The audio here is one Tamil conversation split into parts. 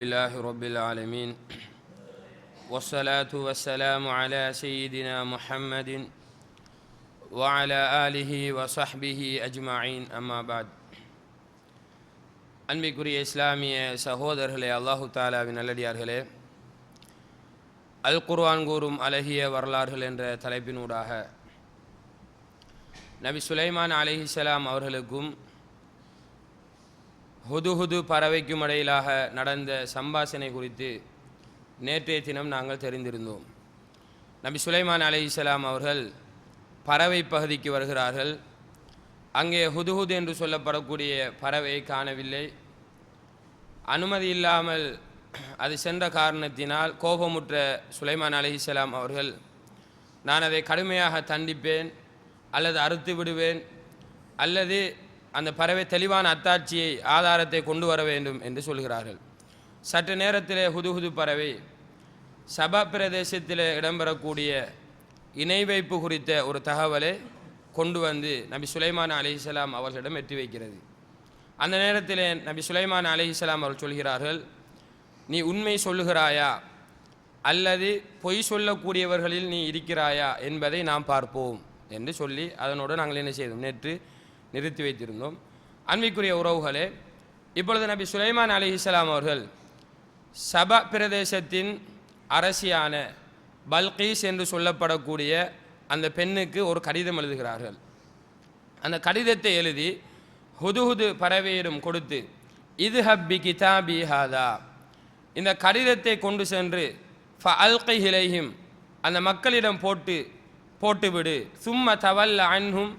لله رب العالمين والصلاة والسلام على سيدنا محمد وعلى آله وصحبه أجمعين أما بعد அன்பிற்குரிய இஸ்லாமிய சகோதரர்களே அல்லாஹு தாலாவின் நல்லடியார்களே அல் குர்ஆன் கூறும் அழகிய வரலாறுகள் என்ற தலைப்பினூடாக நபி சுலைமான் அலிஹிசலாம் அவர்களுக்கும் ஹுதுஹுது பறவைக்கும் இடையிலாக நடந்த சம்பாஷணை குறித்து நேற்றைய தினம் நாங்கள் தெரிந்திருந்தோம். நபி சுலைமான் அலைஹிஸ்ஸலாம் அவர்கள் பறவை பகுதிக்கு வருகிறார்கள். அங்கே ஹுதுஹுது என்று சொல்லப்படக்கூடிய பறவையை காணவில்லை. அனுமதி இல்லாமல் அது சென்ற காரணத்தினால் கோபமுற்ற சுலைமான் அலைஹிஸ்ஸலாம் அவர்கள் நான் அதை கடுமையாக தண்டிப்பேன் அல்லது அறுத்து விடுவேன் அல்லது அந்த பறவை தெளிவான அத்தாட்சியை ஆதாரத்தை கொண்டு வர வேண்டும் என்று சொல்கிறார்கள். சற்று நேரத்திலே ஹுதுஹுது பறவை சபா பிரதேசத்தில் இடம்பெறக்கூடிய இணை வைப்பு குறித்த ஒரு தகவலை கொண்டு வந்து நபி சுலைமான் அலிஹிசலாம் அவர்களிடம் எட்டி வைக்கிறது. அந்த நேரத்தில் நபி சுலைமான் அலிஹிசலாம் அவர்கள் சொல்கிறார்கள் நீ உண்மை சொல்லுகிறாயா? அல்லது பொய் சொல்லக்கூடியவர்களில் நீ இருக்கிறாயா? என்பதை நாம் பார்ப்போம். என்று சொல்லி அதனோடு நாங்கள் என்ன செய்தோம்? நேற்று நிறுத்தி வைத்திருந்தோம். அன்பிக்குரிய உறவுகளே இப்பொழுது நபி சுலைமான் அலிஹிஸ்லாம் அவர்கள் சபா பிரதேசத்தின் அரசியான பல்கீஸ் என்று சொல்லப்படக்கூடிய அந்த பெண்ணுக்கு ஒரு கடிதம் எழுதுகிறார்கள். அந்த கடிதத்தை எழுதி ஹுதுஹுது பறவையிடம் கொடுத்து இது ஹப்பி கிதாபி ஹாதா. இந்த கடிதத்தை கொண்டு சென்று ஃப அல்கை ஹிலைஹிம் அந்த மக்களிடம் போட்டு போட்டுவிடு. சும்ம தவல்ல அன்ஹும்.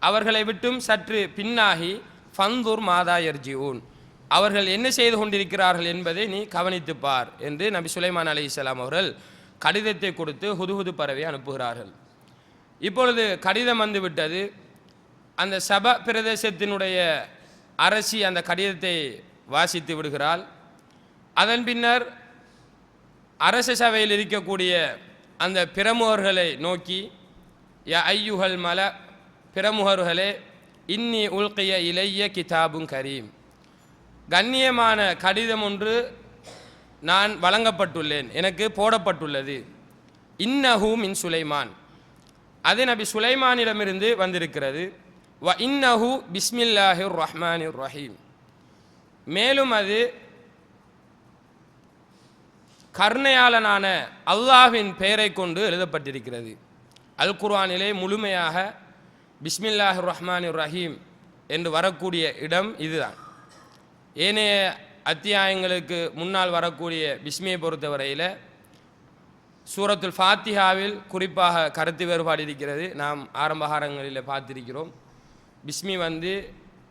அவர்களை விட்டும் சற்று பின்னாகி ஃபந்தூர் மாதா எர்ஜியூன் அவர்கள் என்ன செய்து கொண்டிருக்கிறார்கள் என்பதை நீ கவனித்துப் பார் என்று நபி சுலைமான் அலி இஸ்லாம் அவர்கள் கடிதத்தை கொடுத்து ஹுதுஹுது பறவை அனுப்புகிறார்கள். இப்பொழுது கடிதம் வந்துவிட்டது அந்த சப பிரதேசத்தினுடைய அரசி அந்த கடிதத்தை வாசித்து விடுகிறாள். அதன் பின்னர் அரச சபையில் இருக்கக்கூடிய அந்த பிரமுகர்களை நோக்கி ய ஐயுகள் மல பிரமுகர்களே இன்னி உள்கிய இளைய கிதாபும் கரீம். கண்ணியமான கடிதம் ஒன்று நான் வழங்கப்பட்டுள்ளேன் எனக்கு போடப்பட்டுள்ளது. இன்னஹூ மின் சுலைமான். அது நபி சுலைமானிடமிருந்து வந்திருக்கிறது. வ இன்னஹு பிஸ்மில்லாஹிர் ரஹ்மானிர் ரஹீம். மேலும் அது கருணையாளனான அல்லாஹின் பெயரை கொண்டு எழுதப்பட்டிருக்கிறது. அல் குர்ஆனிலே முழுமையாக பிஸ்மில்லாஹ் ரஹ்மான் ரஹீம் என்று வரக்கூடிய இடம் இதுதான். ஏனைய அத்தியாயங்களுக்கு முன்னால் வரக்கூடிய பிஸ்மியை பொறுத்தவரையில் சூரத்துல் ஃபாத்திஹாவில் குறிப்பாக கருத்து வேறுபாடு இருக்கிறது. நாம் ஆரம்பகாரங்களில் பார்த்திருக்கிறோம். பிஸ்மி வந்து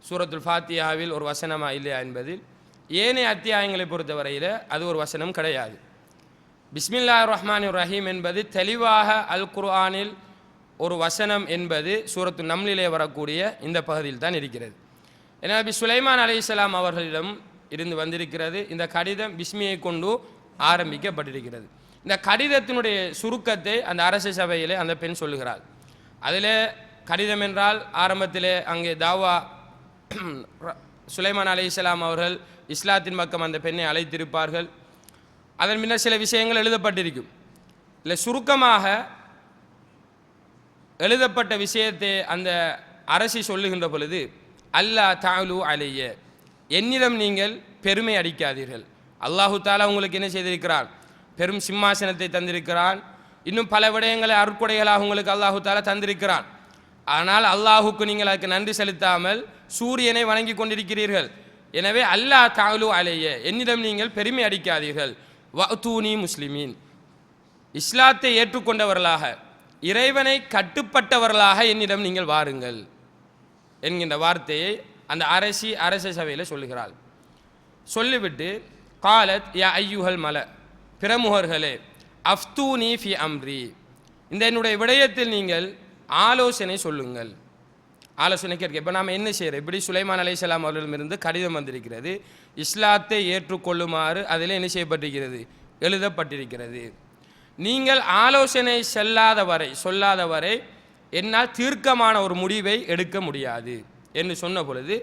சூரத்துல் ஃபாத்தியாவில் ஒரு வசனமாக இல்லையா என்பதில் ஏனைய அத்தியாயங்களை பொறுத்தவரையில் அது ஒரு வசனம் கிடையாது. பிஸ்மில்லா ரஹ்மான் ரஹீம் என்பது தெளிவாக அல் குர்ஆனில் ஒரு வசனம் என்பது சூரத்து நம்லிலே வரக்கூடிய இந்த பகுதியில் தான் இருக்கிறது. ஏன்னா நபி சுலைமான் அலி இஸ்லாம் அவர்களிடம் இருந்து வந்திருக்கிறது. இந்த கடிதம் பிஸ்மியை கொண்டு ஆரம்பிக்கப்பட்டிருக்கிறது. இந்த கடிதத்தினுடைய சுருக்கத்தை அந்த அரசு சபையிலே அந்த பெண் சொல்லுகிறாள். அதில் கடிதம் என்றால் ஆரம்பத்திலே அங்கே தாவா சுலைமான் அலி இஸ்லாம் அவர்கள் இஸ்லாத்தின் பக்கம் அந்த பெண்ணை அழைத்திருப்பார்கள். அதன் பின்னர் சில விஷயங்கள் எழுதப்பட்டிருக்கும். இல்லை சுருக்கமாக எழுதப்பட்ட விஷயத்தை அந்த அரசி சொல்லுகின்ற பொழுது அல்லா தாலு அலைய. என்னிடம் நீங்கள் பெருமை அடிக்காதீர்கள். அல்லாஹு தாலா உங்களுக்கு என்ன செய்திருக்கிறான்? பெரும் சிம்மாசனத்தை தந்திருக்கிறான். இன்னும் பல விடயங்களை அருட்கொடைகளாக உங்களுக்கு அல்லாஹு தாலா தந்திருக்கிறான். ஆனால் அல்லாஹுக்கு நீங்கள் அதுக்கு நன்றி செலுத்தாமல் சூரியனை வணங்கி கொண்டிருக்கிறீர்கள். எனவே அல்லாஹ் தாலு அலைய. என்னிடம் நீங்கள் பெருமை அடிக்காதீர்கள். வ தூனி முஸ்லிமீன். இஸ்லாத்தை ஏற்றுக்கொண்டவர்களாக இறைவனை கட்டுப்பட்டவர்களாக என்னிடம் நீங்கள் வாருங்கள் என்கின்ற வார்த்தையை அந்த அரசி அரச சபையில் சொல்லுகிறாள். சொல்லிவிட்டு காலத் யா ஐயுஹல் மல பிரமுகர்களே அஃப்தூனி ஃபி அம்ரி. இந்த என்னுடைய விடயத்தில் நீங்கள் ஆலோசனை சொல்லுங்கள். ஆலோசனை கேட்க இப்போ நாம் என்ன செய்கிறோம் இப்படி சுலைமான் அலைசலாம் அவர்களிடமிருந்து கடிதம் வந்திருக்கிறது. இஸ்லாத்தை ஏற்றுக்கொள்ளுமாறு அதில் என்ன செய்யப்பட்டிருக்கிறது? எழுதப்பட்டிருக்கிறது. நீங்கள் ஆலோசனை செல்லாத வரை சொல்லாத வரை என்னால் தீர்க்கமான ஒரு முடிவை எடுக்க முடியாது என்று சொன்ன பொழுது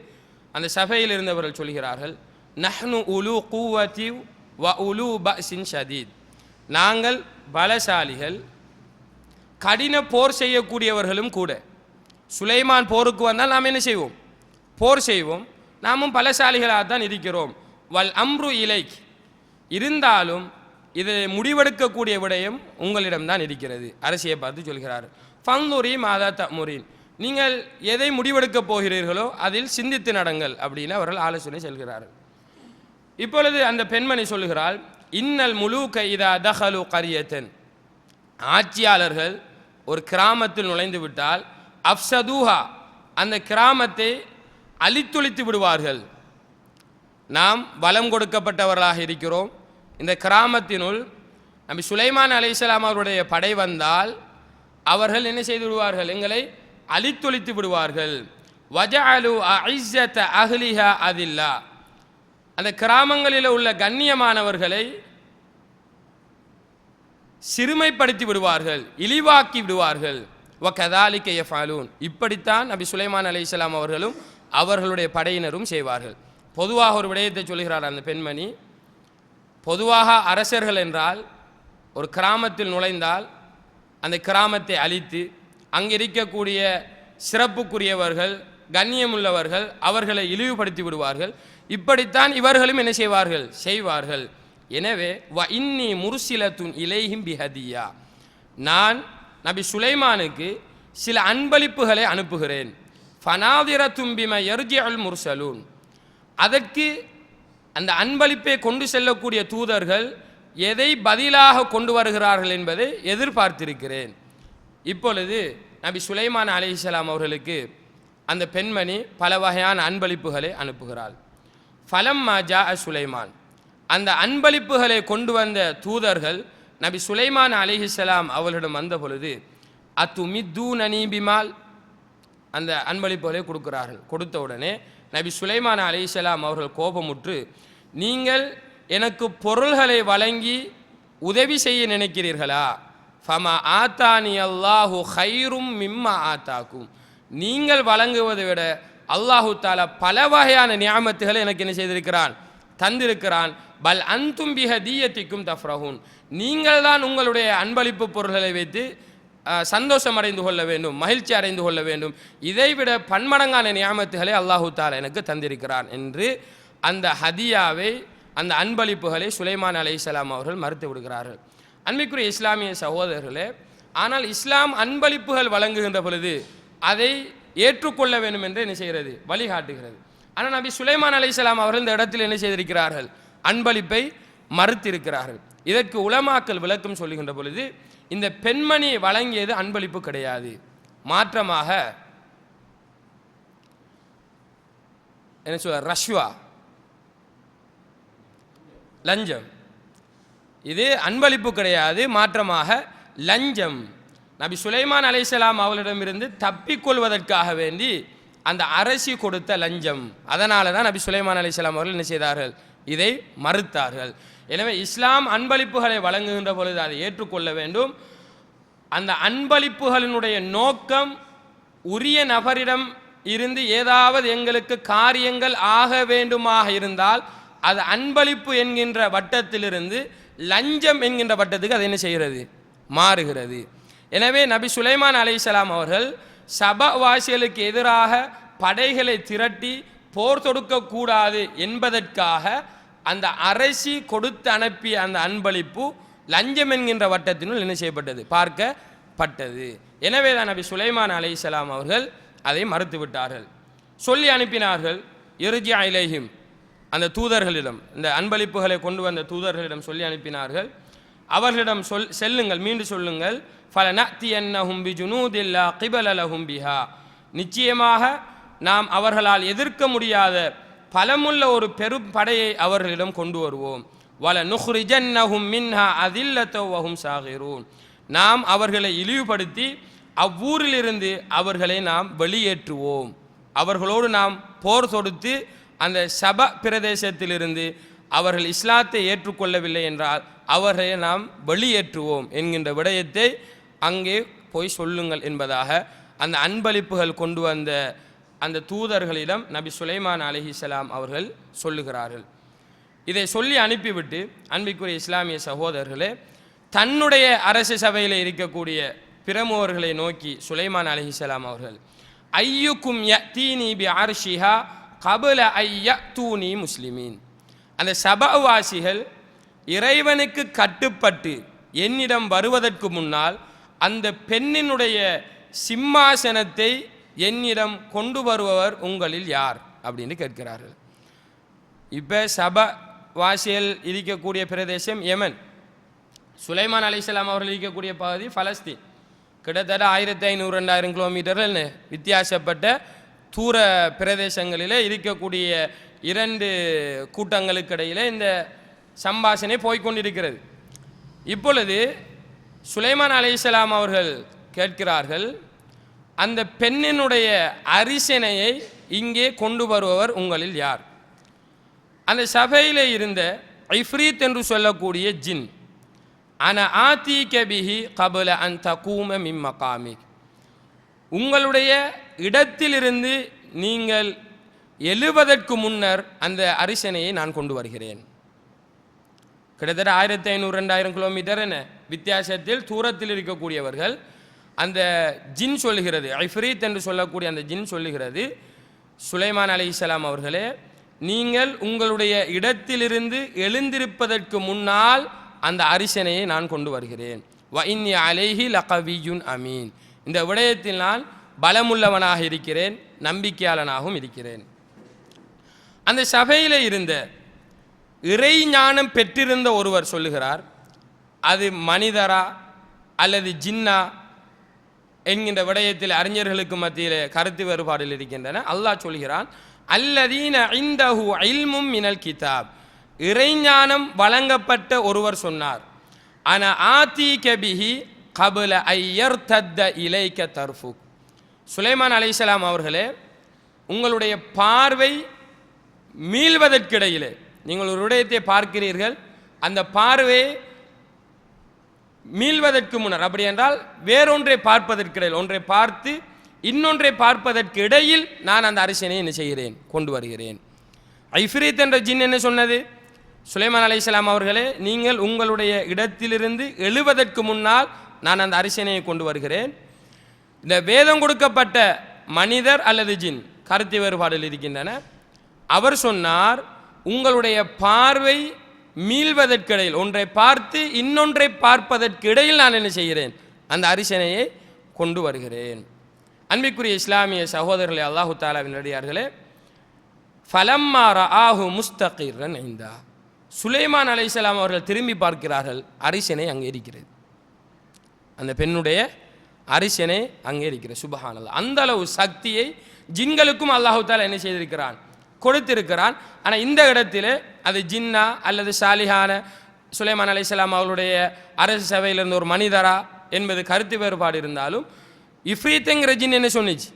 அந்த சபையில் இருந்தவர்கள் சொல்கிறார்கள் நஹ்னு உலு கூவத்தி வ உலு பசின் ஷதீத். நாங்கள் பலசாலிகள் கடின போர் செய்யக்கூடியவர்களும் கூட. சுலைமான் போருக்கு வந்தால் நாம் என்ன செய்வோம்? போர் செய்வோம். நாமும் பலசாலிகளாக தான் இருக்கிறோம். வல் அம்ரு இலைக். இருந்தாலும் இது முடிவெடுக்கக்கூடிய விடயம் உங்களிடம்தான் இருக்கிறது. அரசியை பார்த்து சொல்கிறார். ஃபங்குரி மாதா தமுரின். நீங்கள் எதை முடிவெடுக்கப் போகிறீர்களோ அதில் சிந்தித்து நடங்கள் அப்படின்னு அவர்கள் ஆலோசனை செல்கிறார்கள். இப்பொழுது அந்த பெண்மணி சொல்லுகிறாள் இன்னல் முழு இதா தஹலு கரியத்தன். ஆட்சியாளர்கள் ஒரு கிராமத்தில் நுழைந்து விட்டால் அப்சதூஹா அந்த கிராமத்தை அழித்தொழித்து விடுவார்கள். நாம் வளம் கொடுக்கப்பட்டவர்களாக இருக்கிறோம். இந்த கிராமத்தினுள் நபி சுலைமான் அலைஹிஸ்ஸலாம் அவருடைய படை வந்தால் அவர்கள் என்ன செய்து விடுவார்கள்? எங்களை அழித்தொழித்து விடுவார்கள். வஜஅலு அஇஸ்ஸத அஹ்லிஹா அதில்லா. அந்த கிராமங்களில் உள்ள கண்ணியமானவர்களை சிறுமைப்படுத்தி விடுவார்கள் இழிவாக்கி விடுவார்கள். வ கதாலிக்க எஃபாலூன் இப்படித்தான் நபி சுலைமான் அலைஹிஸ்ஸலாம் அவர்களும் அவர்களுடைய படையினரும் செய்வார்கள். பொதுவாக ஒரு விடயத்தை சொல்கிறார் அந்த பெண்மணி. பொதுவாக அரசர்கள் என்றால் ஒரு கிராமத்தில் நுழைந்தால் அந்த கிராமத்தை அழித்து அங்கே இருக்கக்கூடிய சிறப்புக்குரியவர்கள் கண்ணியமுள்ளவர்கள் அவர்களை இழிவுபடுத்தி விடுவார்கள். இப்படித்தான் இவர்களும் என்ன செய்வார்கள்? செய்வார்கள். எனவே வ இன்னி முருசிலத்துன் இலைஹிம் பிஹதியா. நான் நபி சுலைமானுக்கு சில அன்பளிப்புகளை அனுப்புகிறேன். ஃபனாதிர தும்பிம எர்ஜி அல் முர்சலூன். அதற்கு அந்த அன்பளிப்பை கொண்டு செல்லக்கூடிய தூதர்கள் எதை பதிலாக கொண்டு வருகிறார்கள் என்பதை எதிர்பார்த்திருக்கிறேன். இப்பொழுது நபி சுலைமான் அலைஹிஸ்ஸலாம் அவர்களுக்கு அந்த பெண்மணி பல வகையான அன்பளிப்புகளை அனுப்புகிறாள். ஃபலம் மாஜா அ சுலைமான். அந்த அன்பளிப்புகளை கொண்டு வந்த தூதர்கள் நபி சுலைமான் அலிஹிசலாம் அவர்களிடம் வந்த பொழுது அத்து நனீபிமால் அந்த அன்பளிப்புகளை கொடுக்கிறார்கள். கொடுத்த உடனே நபி சுலைமான் அலிசலாம் அவர்கள் கோபமுற்று நீங்கள் எனக்கு பொருள்களை வழங்கி உதவி செய்ய நினைக்கிறீர்களா? ஃபமா ஆத்தானி அல்லாஹு ஹைரும் மிம்மா ஆத்தாக்கும். நீங்கள் வழங்குவதை விட அல்லாஹு தாலா பல வகையான நியாமத்துகளை எனக்கு என்ன செய்திருக்கிறான் தந்திருக்கிறான். பல் அந்தும்பிக தீயத்திக்கும் தஃப்ரஹூன். நீங்கள் தான் உங்களுடைய அன்பளிப்பு பொருள்களை வைத்து சந்தோஷம் அடைந்து கொள்ள வேண்டும் மகிழ்ச்சி அடைந்து கொள்ள வேண்டும். இதைவிட பன்மடங்கான நியாமத்துகளை அல்லாஹு தாலா எனக்கு தந்திருக்கிறான் என்று அந்த ஹதியாவை அந்த அன்பளிப்புகளை சுலைமான் அலைஹிஸ்ஸலாம் அவர்கள் மறுத்து விடுகிறார்கள். அன்பிற்குரிய இஸ்லாமிய சகோதரர்களே ஆனால் இஸ்லாம் அன்பளிப்புகள் வழங்குகின்ற பொழுது அதை ஏற்றுக்கொள்ள வேண்டும் என்று என்ன செய்கிறது? வழிகாட்டுகிறது. ஆனால் நபி சுலைமான் அலைஹிஸ்ஸலாம் அவர்கள் இந்த இடத்தில் என்ன செய்திருக்கிறார்கள்? அன்பளிப்பை மறுத்திருக்கிறார்கள். இதற்கு உலமாக்கல் விளக்கம் சொல்லுகின்ற பொழுது இந்த பெண்மணி வழங்கியது அன்பளிப்பு கிடையாது. மாற்றமாக என்ன சொல்ல ரஷ்வா. லஞ்சம். இது அன்பளிப்பு கிடையாது மாற்றமாக லஞ்சம். நபி சுலைமான் அலைசலாம் அவளிடமிருந்து தப்பிக்கொள்வதற்காக வேண்டி அந்த அரசி கொடுத்த லஞ்சம். அதனால தான் நபி சுலைமான் அலிசலாம் அவர்கள் என்ன செய்தார்கள்? இதை மறுத்தார்கள். எனவே இஸ்லாம் அன்பளிப்புகளை வழங்குகின்ற பொழுது அதை ஏற்றுக்கொள்ள வேண்டும். அந்த அன்பளிப்புகளினுடைய நோக்கம் உரிய நபரிடம் இருந்து ஏதாவது எங்களுக்கு காரியங்கள் ஆக வேண்டுமாக இருந்தால் அது அன்பளிப்பு என்கின்ற வட்டத்திலிருந்து லஞ்சம் என்கின்ற வட்டத்துக்கு அது என்ன செய்கிறது? மாறுகிறது. எனவே நபி சுலைமான் அலைஹிஸ்ஸலாம் அவர்கள் சபவாசிகளுக்கு எதிராக படைகளை திரட்டி போர் தொடுக்கக்கூடாது என்பதற்காக அந்த அரசி கொடுத்து அனுப்பிய அந்த அன்பளிப்பு லஞ்சம் என்கின்ற வட்டத்தினுள் என்ன செய்யப்பட்டது? பார்க்கப்பட்டது. எனவே தான் நபி சுலைமான் அலைஹிஸ்ஸலாம் அவர்கள் அதை மறுத்துவிட்டார்கள் சொல்லி அனுப்பினார்கள் இறுதி அலேஹிம் அந்த தூதர்களிடம் இந்த அன்பளிப்புகளை கொண்டு வந்த தூதர்களிடம் சொல்லி அனுப்பினார்கள். அவர்களிடம் சொல் செல்லுங்கள் மீண்டும் சொல்லுங்கள். ஃபல நத்தி என்னஹும் பி ஜுனூதில்லா கிபலல ஹும்பிஹா நிச்சயமாக நாம் அவர்களால் எதிர்க்க முடியாத பலமுள்ள ஒரு பெரும் படையை அவர்களிடம் கொண்டு வருவோம். வல நுஹ்ரிஜன்னஹும் மின்ஹா அதில்லத்தவஹும் சாகிரூன். நாம் அவர்களை இழிவுபடுத்தி அவ்வூரிலிருந்து அவர்களை நாம் வெளியேற்றுவோம். அவர்களோடு நாம் போர் தொடுத்து அந்த சப பிரதேசத்திலிருந்து அவர்கள் இஸ்லாத்தை ஏற்றுக்கொள்ளவில்லை என்றால் அவர்களை நாம் வெளியேற்றுவோம் என்கின்ற விடயத்தை அங்கே போய் சொல்லுங்கள் என்பதாக அந்த அன்பளிப்புகள் கொண்டு வந்த அந்த தூதர்களிடம் நபி சுலைமான் அலைஹிஸ்ஸலாம் அவர்கள் சொல்லுகிறார்கள். இதை சொல்லி அனுப்பிவிட்டு அன்பிக்குரிய இஸ்லாமிய சகோதரர்களே தன்னுடைய அரசு சபையில் இருக்கக்கூடிய பிரமுகர்களை நோக்கி சுலைமான் அலிஹிசலாம் அவர்கள் ஐயுக்கும் ய தீனி பி ஆர்ஷிஹா கபுல ஐய தூணி முஸ்லிமீன். அந்த சபவாசிகள் இறைவனுக்கு கட்டுப்பட்டு என்னிடம் வருவதற்கு முன்னால் அந்த பெண்ணினுடைய சிம்மாசனத்தை என்னிடம் கொண்டு வருபவர் உங்களில் யார்? அப்படின்னு கேட்கிறார்கள். இப்போ சப வாசியல் இருக்கக்கூடிய பிரதேசம் யமன். சுலைமான் அலிஸ்லாம் அவர்கள் இருக்கக்கூடிய பகுதி பலஸ்தீன். கிட்டத்தட்ட ஆயிரத்தி ஐநூறு ரெண்டாயிரம் கிலோமீட்டர்கள் வித்தியாசப்பட்ட தூர பிரதேசங்களில் இருக்கக்கூடிய இரண்டு கூட்டங்களுக்கு இடையில் இந்த சம்பாஷணை போய்கொண்டிருக்கிறது இப்பொழுது சுலைமான் அலைஹிஸ்ஸலாம் அவர்கள் கேட்கிறார்கள் அந்த பெண்ணினுடைய அரிசனையை இங்கே கொண்டு வருபவர் உங்களில் யார்? அந்த சபையில் இருந்த ஐஃப்ரீத் என்று சொல்லக்கூடிய ஜின். அன ஆத்தி கபிஹி கபுல அன் தகூம மிம்மகாமி உங்களுடைய இடத்திலிருந்து நீங்கள் எழுவதற்கு முன்னர் அந்த அரிசனையை நான் கொண்டு வருகிறேன். கிட்டத்தட்ட ஆயிரத்தி ஐநூறு ரெண்டாயிரம் கிலோமீட்டர் என்ன? வித்தியாசத்தில் தூரத்தில் இருக்கக்கூடியவர்கள் அந்த ஜின் சொல்லுகிறது ஐஃப்ரீத் என்று சொல்லக்கூடிய அந்த ஜின் சொல்லுகிறது சுலைமான் அலைஹிஸ்ஸலாம் அவர்களே நீங்கள் உங்களுடைய இடத்திலிருந்து எழுந்திருப்பதற்கு முன்னால் அந்த அரிசனையை நான் கொண்டு வருகிறேன். வைன் அலேஹி லகவியுன் அமீன். இந்த விடயத்தில் நான் பலமுள்ளவனாக இருக்கிறேன் நம்பிக்கையாளனாகவும் இருக்கிறேன். அந்த சபையில் இருந்த இறை ஞானம் பெற்றிருந்த ஒருவர் சொல்லுகிறார் அது மனிதரா அல்லது ஜின்னா? என்கின்ற விடயத்தில் அறிஞர்களுக்கு மத்தியில் கருத்து வேறுபாடுகள் இருக்கின்றன. அல்லாஹ் சொல்கிறான் அல்லதீன ஐந்தஹு இல்மும் மினல் கிதாப். இறைஞானம் வழங்கப்பட்ட ஒருவர் சொன்னார் அன ஆதி கபிஹி கபுல ஐயர் தத்த இலைக்க தர்ஃபுக். சுலைமான் அலிசலாம் அவர்களே உங்களுடைய பார்வை மீள்வதற்கிடையிலே நீங்கள் ஒரு விடயத்தை பார்க்கிறீர்கள் அந்த பார்வையை மீள்வதற்கு முன்னர். அப்படி என்றால் வேறொன்றை பார்ப்பதற்கிடையில் ஒன்றை பார்த்து இன்னொன்றை பார்ப்பதற்கு இடையில் நான் அந்த அரிசனை என்ன செய்கிறேன் கொண்டு வருகிறேன். ஐஃப்ரீத் என்ற ஜின் என்ன சொன்னது? சுலைமான் அலைஹிஸ்ஸலாம் அவர்களே நீங்கள் உங்களுடைய இடத்திலிருந்து எழுவதற்கு முன்னால் நான் அந்த அரிசனையை கொண்டு வருகிறேன். இந்த வேதம் கொடுக்கப்பட்ட மனிதர் அல்லது ஜின் கருத்து வேறுபாடில் இருக்கின்றன. அவர் சொன்னார் உங்களுடைய பார்வை மீள்வதற்கிடையில் ஒன்றை பார்த்து இன்னொன்றை பார்ப்பதற்கு இடையில் நான் என்ன செய்கிறேன்? அந்த அரிசனையை கொண்டு வருகிறேன். அன்பிற்குரிய இஸ்லாமிய சகோதரர்களே அல்லாஹு தாலாவின் அடியார்களே ஃபலம்மார ஆஹு முஸ்தகிரன் ஐந்தா சுலைமான் அலைசலாம் அவர்கள் திரும்பி பார்க்கிறார்கள் அரிசனை அங்கே இருக்கிறது. அந்த பெண்ணுடைய அரிசனை அங்கே இருக்கிறது சுபஹானல்லா. அந்த அளவு சக்தியை ஜின்களுக்கும் அல்லாஹு தாலா என்ன செய்திருக்கிறான்? கொடுத்திருக்கிறான். ஆனால் இந்த இடத்திலே அது ஜின்னா அல்லது சாலிஹான சுலைமான் அலைஹிஸ்ஸலாம் அவர்களுடைய அரசு சபையிலிருந்து ஒரு மனிதரா என்பது கருத்து வேறுபாடு இருந்தாலும் இஃப்ரீத்துங்கிற ஜின் என்ன சொன்னிச்சு?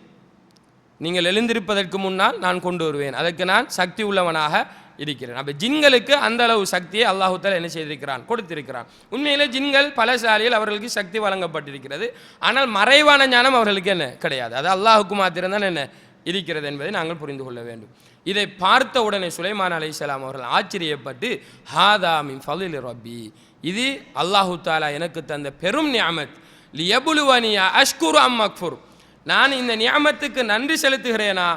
நீங்கள் எழுந்திருப்பதற்கு முன்னால் நான் கொண்டு வருவேன். அதற்கு நான் சக்தி உள்ளவனாக இருக்கிறேன். அப்போ ஜின்களுக்கு அந்த அளவு சக்தியை அல்லாஹுத்தால் என்ன செய்திருக்கிறான்? கொடுத்திருக்கிறான். உண்மையில் ஜின்கள் பல சாலையில் அவர்களுக்கு சக்தி வழங்கப்பட்டிருக்கிறது. ஆனால் மறைவான ஞானம் அவர்களுக்கு என்ன? கிடையாது. அது அல்லாஹுக்கு மாத்திரம்தான் என்ன? இருக்கிறது என்பதை நாங்கள் புரிந்து கொள்ள வேண்டும். இதை பார்த்த உடனே சுலைமான் அலைஹிஸ்ஸலாம் அவர்கள் ஆச்சரியப்பட்டு ஹாதா மின் ஃபலில் ரப்பி. இது அல்லாஹு தாலா எனக்கு தந்த பெரும் நியாமத். லியபுலுவனியா அஷ்குரு அம் அக்ஃபுர் நான் இந்த நியாமத்துக்கு நன்றி செலுத்துகிறேனா?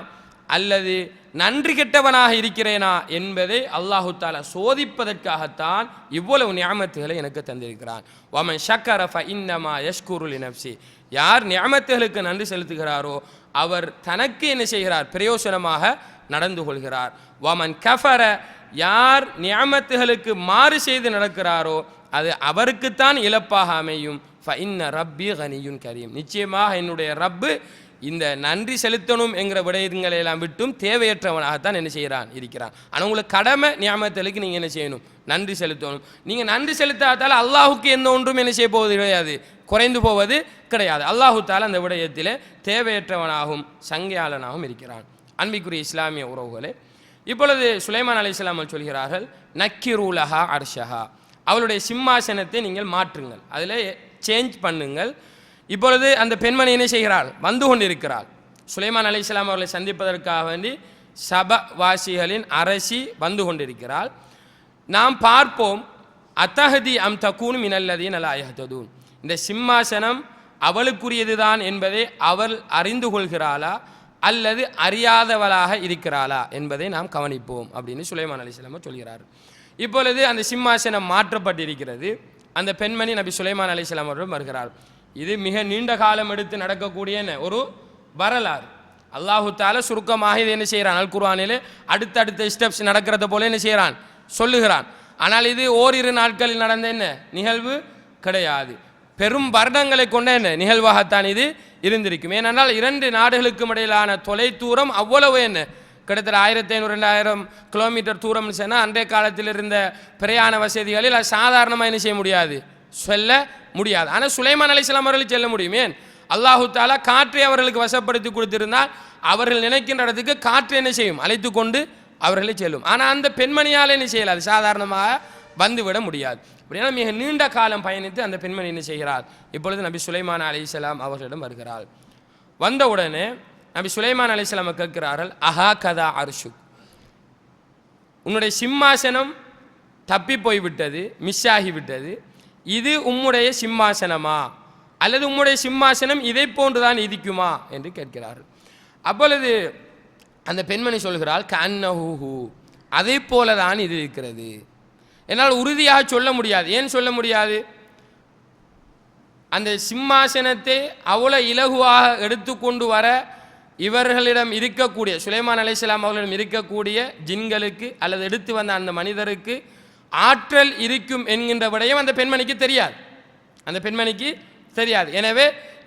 அல்லது நன்றி கெட்டவனாக இருக்கிறேனா? என்பதை அல்லாஹு தாலா சோதிப்பதற்காகத்தான் இவ்வளவு நியாமத்துகளை எனக்கு தந்திருக்கிறான். ஒமன் ஷக்கரஃப இன்னமா யஷ்குருல் நப்சி யார் நியாமத்துகளுக்கு நன்றி செலுத்துகிறாரோ அவர் தனக்கு என்ன செய்கிறார்? பிரயோசனமாக நடந்து கொள்கிறார். வமன் கஃபர யார் நியாமத்துகளுக்கு மாறு செய்து நடக்கிறாரோ அது அவருக்குத்தான் இழப்பாக அமையும். இன்ன ரப்பி கனியும் கரியும் நிச்சயமாக என்னுடைய ரப்பு இந்த நன்றி செலுத்தணும் என்கிற விடயங்களை எல்லாம் விட்டும் தேவையற்றவனாகத்தான் என்ன செய்கிறான்? இருக்கிறான். ஆனால் உங்களுக்கு கடமை நியமத்தலுக்கு நீங்கள் என்ன செய்யணும்? நன்றி செலுத்தணும். நீங்கள் நன்றி செலுத்தாதால் அல்லாஹுக்கு எந்த ஒன்றும் என்ன செய்ய போவது கிடையாது. குறைந்து போவது கிடையாது. அல்லாஹு அந்த விடயத்தில் தேவையற்றவனாகவும் சங்கையாளனாகவும் இருக்கிறான். அன்பிக்குரிய இஸ்லாமிய உறவுகளே இப்பொழுது சுலைமான் அலைஹிஸ்ஸலாம் சொல்கிறார்கள் நக்கிரூலஹா அர்ஷஹா. அவளுடைய சிம்மாசனத்தை நீங்கள் மாற்றுங்கள். அதில் சேஞ்ச் பண்ணுங்கள். இப்பொழுது அந்த பெண்மணி என்ன செய்கிறாள்? வந்து கொண்டிருக்கிறாள். சுலைமான் அலைஹிஸ்ஸலாம் அவர்களை சந்திப்பதற்காக வேண்டி சப வாசிகளின் அரசி வந்து கொண்டிருக்கிறாள். நாம் பார்ப்போம் அத்தஹதி அம் தக்கூன் மினல்லதீன் அலா யஹ்ததூன். இந்த சிம்மாசனம் அவளுக்குரியதுதான் என்பதை அவள் அறிந்து கொள்கிறாளா அல்லது அறியாதவளாக இருக்கிறாளா என்பதை நாம் கவனிப்போம் அப்படின்னு சுலைமான் அலிஸ்லாம சொல்கிறார். இப்பொழுது அந்த சிம்மாசனம் மாற்றப்பட்டிருக்கிறது. அந்த பெண்மணி நபி சுலைமான் அலிஸ்லாம் அவர்கள் வருகிறார். இது மிக நீண்ட காலம் எடுத்து நடக்கக்கூடிய ஒரு வரலாறு. அல்லாஹு தால சுருக்கமாக இது என்ன செய்கிறான்? அல் குர்ஆனிலே அடுத்தடுத்த ஸ்டெப்ஸ் நடக்கிறத போல என்ன செய்கிறான்? சொல்லுகிறான். ஆனால் இது ஓரிரு நாட்களில் நடந்த என்ன? நிகழ்வு கிடையாது. பெரும் வருடங்களை கொண்ட என்ன நிகழ்வாகத்தான் இது இருந்திருக்கும். ஏனென்றால் இரண்டு நாடுகளுக்கும் இடையிலான தொலைதூரம் அவ்வளவு என்ன? கிட்டத்தட்ட ஆயிரத்தி ஐநூறு ரெண்டாயிரம் கிலோமீட்டர் தூரம்னு சொன்னால் அன்றைய காலத்தில் இருந்த பிரயாண வசதிகளில் அது சாதாரணமாக என்ன செய்ய முடியாது? சொல்ல முடியாது. ஆனால் சுலைமான் அலிஸ்லாம் அவர்கள் செல்ல முடியும். ஏன்? அல்லாஹு தாலா காற்றை அவர்களுக்கு வசப்படுத்தி கொடுத்திருந்தால் அவர்கள் நினைக்கின்ற இடத்துக்கு காற்று என்ன செய்யும்? அழைத்து கொண்டு அவர்களை செல்லும். ஆனால் அந்த பெண்மணியால் என்ன செய்யலாது சாதாரணமாக வந்துவிட முடியாது. அப்படின்னா மிக நீண்ட காலம் பயணித்து அந்த பெண்மணி என்ன செய்கிறார்? இப்பொழுது நபி சுலைமான் அலிசலாம் அவர்களிடம் வருகிறார். வந்தவுடனே நபி சுலைமான் அலிஸ்லாமை கேட்கிறார்கள் அஹா கதா அர்ஷுக்? உன்னுடைய சிம்மாசனம் தப்பி போய்விட்டது மிஸ் ஆகிவிட்டது. இது உம்முடைய சிம்மாசனமா? அல்லது உம்முடைய சிம்மாசனம் இதை போன்றுதான் இதிக்குமா என்று கேட்கிறார்கள். அப்பொழுது அந்த பெண்மணி சொல்கிறாள் கண்ணஹூஹூ அதை போல தான் இது இருக்கிறது. என்னால் உறுதியாக சொல்ல முடியாது. ஏன் சொல்ல முடியாது? அந்த சிம்மாசனத்தை அவ்வளோ இலகுவாக எடுத்துக்கொண்டு வர இவர்களிடம் இருக்கக்கூடிய சுலைமான் அலிஸ்லாம் அவர்களிடம் இருக்கக்கூடிய ஜின்களுக்கு அல்லது எடுத்து வந்த அந்த மனிதருக்கு ஆற்றல் இருக்கும் என்கின்ற விடயம் அந்த பெண்மணிக்கு தெரியாது. அந்த பெண்மணிக்கு தெரியாது. எனவே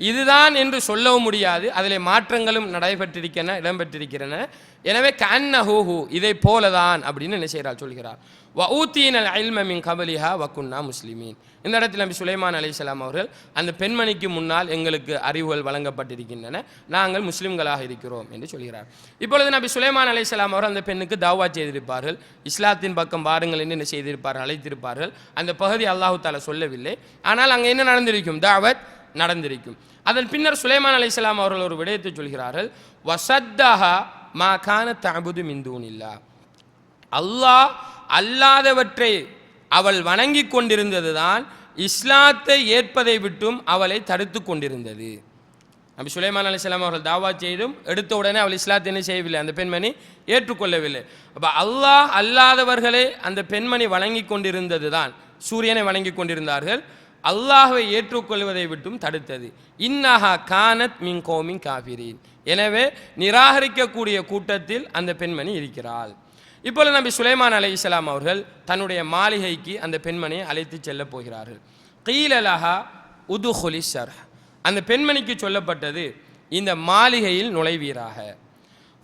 இதுதான் என்று சொல்லவும் முடியாது. அதில் மாற்றங்களும் நடைபெற்றிருக்கின்றன இடம்பெற்றிருக்கின்றன. எனவே கண்ண ஹூஹூ இதை போலதான் அப்படின்னு என்ன செய்கிறார் சொல்கிறார். வ ஊத்தீனல் அல்ம கபலிஹா வக்குன்னா முஸ்லிமீன். இந்த இடத்துல நபி சுலைமான் அலிசலாம் அவர்கள் அந்த பெண்மணிக்கு முன்னால் எங்களுக்கு அறிவுகள் வழங்கப்பட்டிருக்கின்றன. நாங்கள் முஸ்லிம்களாக இருக்கிறோம். என்று சொல்கிறார். இப்பொழுது நபி சுலைமான் அலிசலாம் அவர்கள் அந்த பெண்ணுக்கு தாவா செய்திருப்பார்கள். இஸ்லாத்தின் பக்கம் பாருங்கள் என்று என்ன செய்திருப்பார்கள்? அழைத்திருப்பார்கள். அந்த பகுதி அல்லாஹு தாலா சொல்லவில்லை. ஆனால் அங்கே என்ன நடந்திருக்கும்? தாவத் நடந்திருக்கும். அதன் பின்னர் சுலைமான் அலிசலாம் அவர்கள் ஒரு விடயத்தை சொல்கிறார்கள். வசத்தஹா மா கான தபுது மிந்தூனில்லா அல்லாஹ் அல்லாதவற்றை அவள் வணங்கி கொண்டிருந்ததுதான் இஸ்லாத்தை ஏற்பதை விட்டும் அவளை தடுத்து கொண்டிருந்தது. நபி சுலைமான் அலிஸ்லாம் அவர்கள் தாவா செய்தும் எடுத்த உடனே அவள் இஸ்லாத்தை என்ன செய்யவில்லை. அந்த பெண்மணி ஏற்றுக்கொள்ளவில்லை. அப்போ அல்லாஹ் அல்லாதவர்களை அந்த பெண்மணி வணங்கி கொண்டிருந்தது தான் சூரியனை வணங்கி கொண்டிருந்தார்கள். அல்லாஹை ஏற்றுக்கொள்வதை விட்டும் தடுத்தது. இன்னஹா கானத் மின் கோமின் காபிரீன் எனவே நிராகரிக்கக்கூடிய கூட்டத்தில் அந்த பெண்மணி இருக்கிறாள். இப்பொழுது நபி சுலைமான் அலை இஸ்லாம் அவர்கள் தன்னுடைய மாளிகைக்கு அந்த பெண்மணியை அழைத்து செல்ல போகிறார்கள். கீலலஹா உது சர் அந்த பெண்மணிக்கு சொல்லப்பட்டது இந்த மாளிகையில் நுழைவீராக.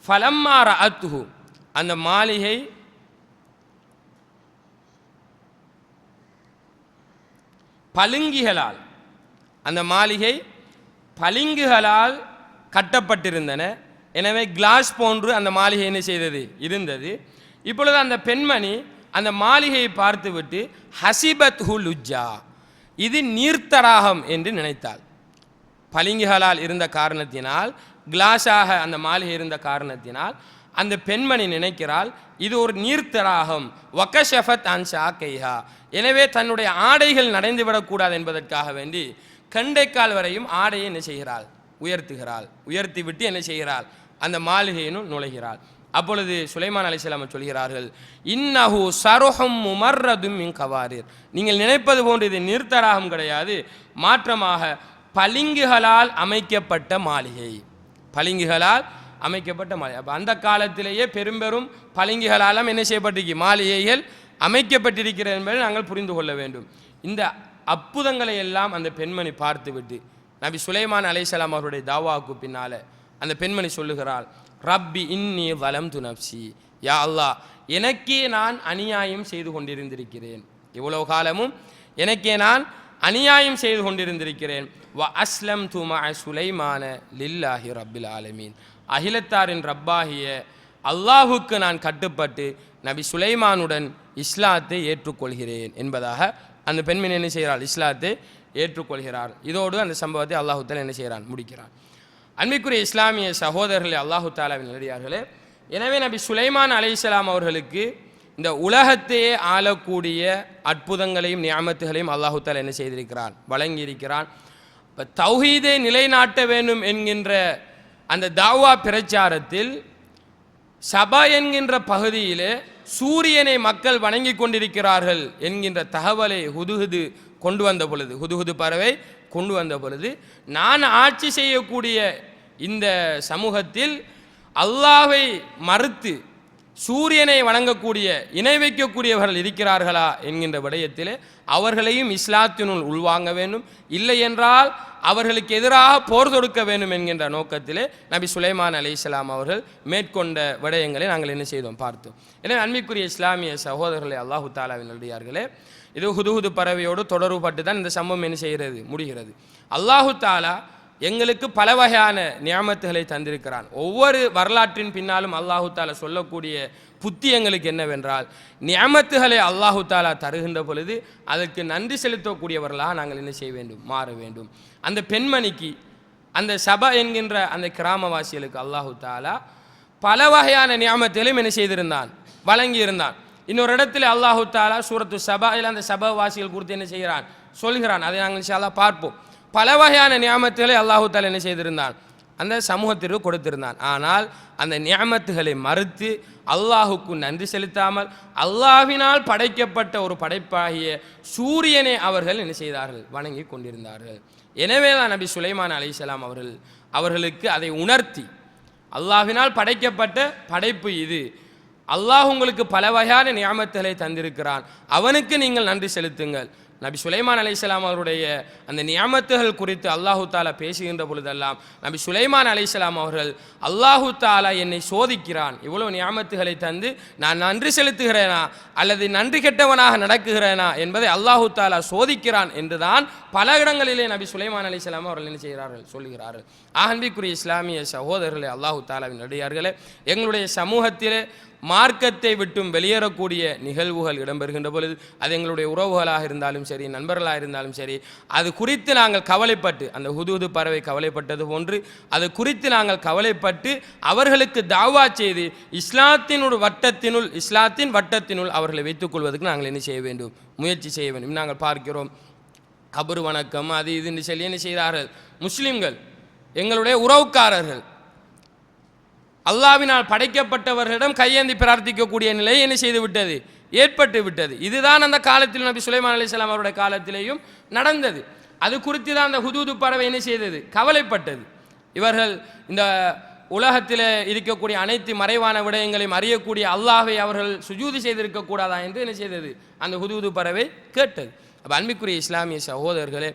ஃபலம்மார அத்துஹு அந்த மாளிகை பளிங்குகளால் அந்த மாளிகை பளிங்குகளால் கட்டப்பட்டிருந்தன. எனவே கிளாஸ் போன்று அந்த மாளிகை என்ன செய்தது? இருந்தது. இப்பொழுது அந்த பெண்மணி அந்த மாளிகையை பார்த்துவிட்டு ஹசிபத் ஹுலுஜா இது நீர்த்தடாகம் என்று நினைத்தாள். பளிங்குகளால் இருந்த காரணத்தினால் கிளாஸாக அந்த மாளிகை இருந்த காரணத்தினால் அந்த பெண்மணி நினைக்கிறாள் இது ஒரு நீர்த்தடாகம் வக்கஷஃபத் அன்ஷா கைஹா எனவே தன்னுடைய ஆடைகள் நடைந்து விடக்கூடாது என்பதற்காக வேண்டி கண்டைக்கால் வரையும் ஆடையை என்ன செய்கிறாள்? உயர்த்துகிறாள். உயர்த்தி விட்டு என்ன செய்கிறாள்? அந்த மாளிகையினும் நுழைகிறாள். அப்பொழுது சுலைமான் அலிஸ்லாம் சொல்கிறார்கள் இன்னஹு சருஹம் முமர்ரதும் மின் கவாரீர். நீங்கள் நினைப்பது போன்று இது நிறுத்தராகம் கிடையாது. மாற்றமாக பளிங்குகளால் அமைக்கப்பட்ட மாளிகை. பளிங்குகளால் அமைக்கப்பட்ட மாளிகை. அப்போ அந்த காலத்திலேயே பெரும்பெரும் பளிங்குகளாலும் என்ன செய்யப்பட்டிருக்கு? மாளிகைகள் அமைக்கப்பட்டிருக்கிறது என்பதை நாங்கள் புரிந்து கொள்ள வேண்டும். இந்த அற்புதங்களை எல்லாம் அந்த பெண்மணி பார்த்துவிட்டு நபி சுலைமான் அலைசலாம் அவருடைய தாவாவுக்கு பின்னால் அந்த பெண்மணி சொல்லுகிறாள் ரப்பி இன்னி வலம் துனப்சி யா அல்லாஹ் எனக்கே நான் அநியாயம் செய்து கொண்டிருந்திருக்கிறேன். இவ்வளவு காலமும் எனக்கே நான் அநியாயம் செய்து கொண்டிருந்திருக்கிறேன். வ அஸ்லம் துமா சுலைமான லில்லாஹி ரப்பில் ஆலமீன். அகிலத்தாரின் ரப்பாகிய அல்லாஹுக்கு நான் கட்டுப்பட்டு நபி சுலைமானுடன் இஸ்லாத்தை ஏற்றுக்கொள்கிறேன் என்பதாக அந்த பெண்மணி என்ன செய்கிறாள்? இஸ்லாத்தை ஏற்றுக்கொள்கிறார். இதோடு அந்த சம்பவத்தை அல்லாஹுத்தன் என்ன செய்கிறான்? முடிக்கிறான். அன்பிற்குரிய இஸ்லாமிய சகோதரர்களே அல்லாஹு தாலாவின் நல்லடியார்களே எனவே நபி சுலைமான் அலைஹிஸ்ஸலாம் அவர்களுக்கு இந்த உலகத்தையே ஆளக்கூடிய அற்புதங்களையும் நியாமத்துகளையும் அல்லாஹு தாலா என்ன செய்திருக்கிறான்? வழங்கியிருக்கிறான். இப்போ தௌஹீதை நிலைநாட்ட வேண்டும் என்கின்ற அந்த தாவா பிரச்சாரத்தில் சபா என்கின்ற பகுதியிலே சூரியனை மக்கள் வணங்கி கொண்டிருக்கிறார்கள் என்கின்ற தகவலை ஹுதுகுது கொண்டு வந்த பொழுது ஹுதுகுது பறவை கொண்டு வந்த பொழுது நான் ஆட்சி செய்யக்கூடிய இந்த சமூகத்தில் அல்லாவை மறுத்து சூரியனை வணங்கக்கூடிய இணை வைக்கக்கூடியவர்கள் இருக்கிறார்களா என்கின்ற விடயத்திலே அவர்களையும் இஸ்லாத்தினுள் உள்வாங்க வேண்டும். இல்லை என்றால் அவர்களுக்கு எதிராக போர் தொடுக்க வேண்டும் என்கின்ற நோக்கத்திலே நபி சுலைமான் அலி இஸ்லாம் அவர்கள் மேற்கொண்ட விடயங்களை நாங்கள் என்ன செய்தோம்? பார்த்தோம். எனவே அன்பிற்குரிய இஸ்லாமிய சகோதரர்களை அல்லாஹு தாலாவின் இது ஹுதுஹுது பறவையோடு தொடர்புபட்டு தான் இந்த சம்பவம் என்ன செய்கிறது? முடிகிறது. அல்லாஹு தாலா எங்களுக்கு பல வகையான நியாமத்துகளை தந்திருக்கிறான். ஒவ்வொரு வரலாற்றின் பின்னாலும் அல்லாஹு தாலா சொல்லக்கூடிய புத்தி எங்களுக்கு என்னவென்றால் நியமத்துகளை அல்லாஹு தாலா தருகின்ற பொழுது அதற்கு நன்றி செலுத்தக்கூடியவர்களாக நாங்கள் என்ன செய்ய வேண்டும்? மாற வேண்டும். அந்த பெண்மணிக்கு அந்த சபா என்கின்ற அந்த கிராமவாசிகளுக்கு அல்லாஹு தாலா பல வகையான நியாமத்திலும் என்ன செய்திருந்தான்? வழங்கியிருந்தான். இன்னொரு இடத்துல அல்லாஹு தாலா சூரத்து சபாயில் அந்த சபாவாசிகள் குறித்து என்ன செய்கிறான்? சொல்கிறான். அதை நாங்கள் இன்ஷால்லா பார்ப்போம். பல வகையான நியாமத்துகளை அல்லாஹு தாலா என்ன செய்திருந்தான்? அந்த சமூகத்திற்கு கொடுத்திருந்தான். ஆனால் அந்த நியாமத்துகளை மறுத்து அல்லாஹுக்கு நன்றி செலுத்தாமல் அல்லாஹினால் படைக்கப்பட்ட ஒரு படைப்பாகிய சூரியனை அவர்கள் என்ன செய்தார்கள்? வணங்கி கொண்டிருந்தார்கள். எனவே தான் நபி சுலைமான் அலிசலாம் அவர்கள் அவர்களுக்கு அதை உணர்த்தி அல்லாஹினால் படைக்கப்பட்ட படைப்பு இது. அல்லாஹ் உங்களுக்கு பல வகையான நியாமத்துகளை தந்திருக்கிறான். அவனுக்கு நீங்கள் நன்றி செலுத்துங்கள். நபி சுலைமான் அலிசலாம் அவருடைய அந்த நியாமத்துகள் குறித்து அல்லாஹு தாலா பேசுகின்ற பொழுதெல்லாம் நபி சுலைமான் அலைஹிஸ்ஸலாம் அவர்கள் அல்லாஹு தாலா என்னை சோதிக்கிறான். இவ்வளவு நியாமத்துகளை தந்து நான் நன்றி செலுத்துகிறேனா? அல்லது நன்றி கெட்டவனாக நடக்குகிறேனா? என்பதை அல்லாஹு தாலா சோதிக்கிறான் என்றுதான் பல இடங்களிலே நபி சுலைமான் அலிசலாம் அவர்கள் என்ன செய்கிறார்கள் சொல்லுகிறார்கள். ஆகன்பிக்குரிய இஸ்லாமிய சகோதரர்களே அல்லாஹு தாலாவின் நடிகார்களே எங்களுடைய சமூகத்திலே மார்க்கத்தை விட்டும் வெளியேறக்கூடிய நிகழ்வுகள் இடம்பெறுகின்ற பொழுது அது எங்களுடைய உறவுகளாக இருந்தாலும் சரி நண்பர்களாக இருந்தாலும் சரி அது குறித்து நாங்கள் கவலைப்பட்டு அந்த ஹுதுஹுது பறவை கவலைப்பட்டது போன்று அது குறித்து நாங்கள் கவலைப்பட்டு அவர்களுக்கு தாவா செய்து இஸ்லாத்தினுள் வட்டத்தினுள் இஸ்லாத்தின் வட்டத்தினுள் அவர்களை வைத்துக் கொள்வதற்கு நாங்கள் என்ன செய்ய வேண்டும்? முயற்சி செய்ய வேண்டும். நாங்கள் பார்க்கிறோம் கபர் வணக்கம் அது இதுன்னு சொல்லி என்ன செய்தார்கள்? முஸ்லீம்கள் எங்களுடைய உறவுக்காரர்கள் அல்லாவினால் படைக்கப்பட்டவர்களிடம் கையேந்தி பிரார்த்திக்கக்கூடிய நிலை என்ன செய்து விட்டது? ஏற்பட்டு விட்டது. இதுதான் அந்த காலத்தில் நபி சுலைமான் அலிஸ்லாம் அவருடைய காலத்திலேயும் நடந்தது. அது குறித்து தான் அந்த ஹுதூது பறவை என்ன செய்தது? கவலைப்பட்டது. இவர்கள் இந்த உலகத்தில் இருக்கக்கூடிய அனைத்து மறைவான விடயங்களையும் அறியக்கூடிய அல்லாஹை அவர்கள் சுஜூதி செய்திருக்கக்கூடாதா என்று என்ன செய்தது? அந்த ஹுதூது பறவை கேட்டது. அப்போ அன்பிக்குரிய இஸ்லாமிய சகோதரர்களே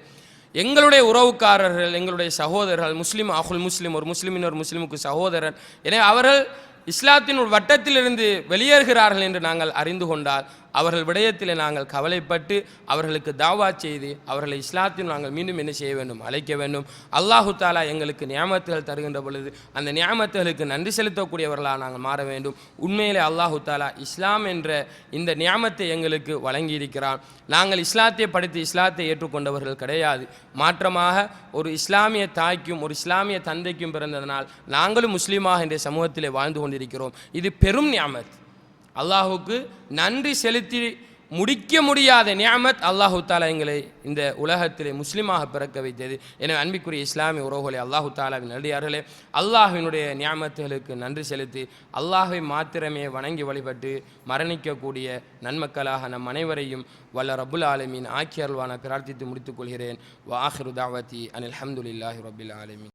எங்களுடைய உறவுக்காரர்கள் எங்களுடைய சகோதரர்கள் முஸ்லீம் அகுல் முஸ்லீம் ஒரு முஸ்லீமின் ஒரு முஸ்லீமுக்கு சகோதரன் எனவே அவர்கள் இஸ்லாத்தின் ஒரு வட்டத்திலிருந்து வெளியேறுகிறார்கள் என்று நாங்கள் அறிந்து கொண்டால் அவர்கள் விடயத்தில் நாங்கள் கவலைப்பட்டு அவர்களுக்கு தாவா செய்து அவர்களை இஸ்லாத்தில் நாங்கள் மீண்டும் என்ன செய்ய வேண்டும்? அழைக்க வேண்டும். அல்லாஹு தாலா எங்களுக்கு நியாமத்துகள் தருகின்ற பொழுது அந்த நியாமத்துகளுக்கு நன்றி செலுத்தக்கூடியவர்களாக நாங்கள் மாற வேண்டும். உண்மையிலே அல்லாஹு தாலா இஸ்லாம் என்ற இந்த நியாமத்தை எங்களுக்கு வழங்கியிருக்கிறான். நாங்கள் இஸ்லாத்தை படித்து இஸ்லாத்தை ஏற்றுக்கொண்டவர்கள் கிடையாது. மாற்றமாக ஒரு இஸ்லாமிய தாய்க்கும் ஒரு இஸ்லாமிய தந்தைக்கும் பிறந்ததனால் நாங்களும் முஸ்லீமாக இன்றைய சமூகத்திலே வாழ்ந்து கொண்டிருக்கிறோம். இது பெரும் நியாமத். அல்லாஹுக்கு நன்றி செலுத்தி முடிக்க முடியாத நியாமத் அல்லாஹு தாலா எங்களை இந்த உலகத்திலே முஸ்லீமாக பிறக்க வைத்தது. எனவே அன்பிக்குரிய இஸ்லாமிய உறவுகளை அல்லாஹு தாலாவின் நடிகார்களே அல்லாஹினுடைய நியாமத்துகளுக்கு நன்றி செலுத்தி அல்லாஹை மாத்திரமே வணங்கி வழிபட்டு மரணிக்கக்கூடிய நன்மக்களாக நம் அனைவரையும் வல்ல ரபுல் ஆலமின் ஆக்கி அருள்வான பிரார்த்தித்து முடித்துக் கொள்கிறேன். வாஹிரு தாவதி அனில் அஹமதுல்லாஹி ரபுல் ஆலமின்.